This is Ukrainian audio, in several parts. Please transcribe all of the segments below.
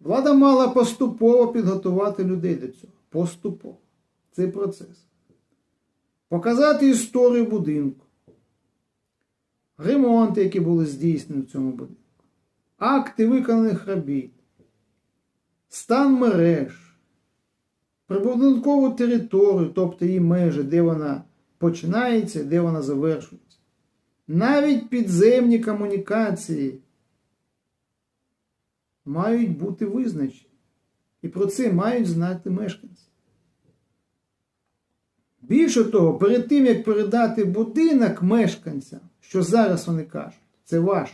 Влада мала поступово підготувати людей до цього. Поступово. Цей процес. Показати історію будинку, ремонти, які були здійснені в цьому будинку, акти виконаних робіт, стан мереж, прибудинкову територію, тобто її межі, де вона починається, де вона завершується. Навіть підземні комунікації мають бути визначені. І про це мають знати мешканці. Більше того, перед тим, як передати будинок мешканцям, що зараз вони кажуть, це ваш.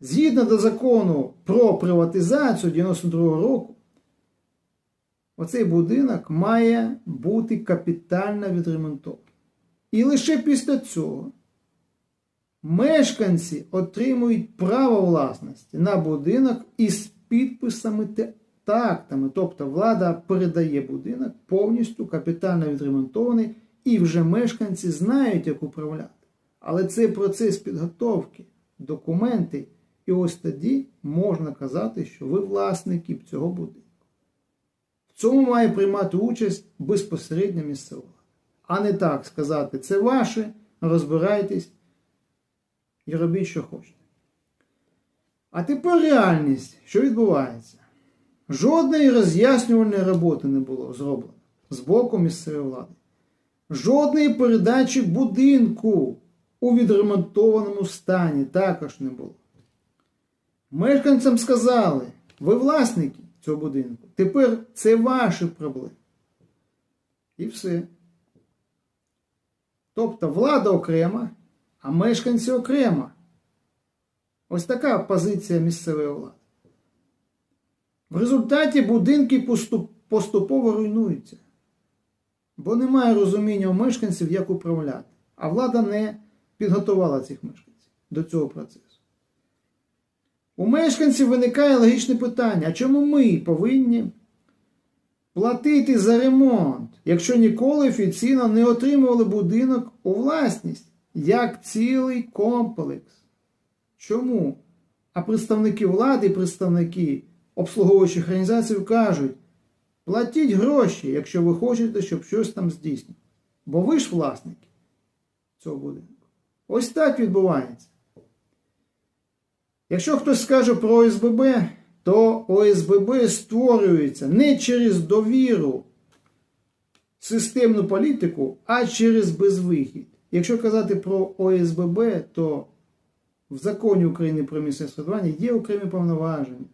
Згідно до закону про приватизацію 92-го року, оцей будинок має бути капітально відремонтований. І лише після цього мешканці отримують право власності на будинок із підписами та актами. Тобто влада передає будинок повністю капітально відремонтований, і вже мешканці знають, як управляти. Але це процес підготовки, документи, і ось тоді можна казати, що ви власники цього будинку. В цьому має приймати участь безпосередньо місцева. А не так сказати, це ваше, розбирайтесь і робіть, що хочете. А тепер реальність, що відбувається. Жодної роз'яснювальної роботи не було зроблено з боку місцевої влади. Жодної передачі будинку у відремонтованому стані також не було. Мешканцям сказали, ви власники цього будинку, тепер це ваші проблеми. І все. Тобто влада окрема, а мешканці окремо. Ось така позиція місцевої влади. В результаті будинки поступово руйнуються, бо немає розуміння у мешканців, як управляти. А влада не підготувала цих мешканців до цього процесу. У мешканців виникає логічне питання: а чому ми повинні платити за ремонт, якщо ніколи офіційно не отримували будинок у власність, як цілий комплекс? Чому? А представники влади, представники обслуговуючих організацій кажуть, платіть гроші, якщо ви хочете, щоб щось там здійснити. Бо ви ж власники цього будинку. Ось так відбувається. Якщо хтось скаже про ОСББ, то ОСББ створюється не через довіру системну політику, а через безвихід. Якщо казати про ОСББ, то в законі України про місцеве самоврядування є окремі повноваження.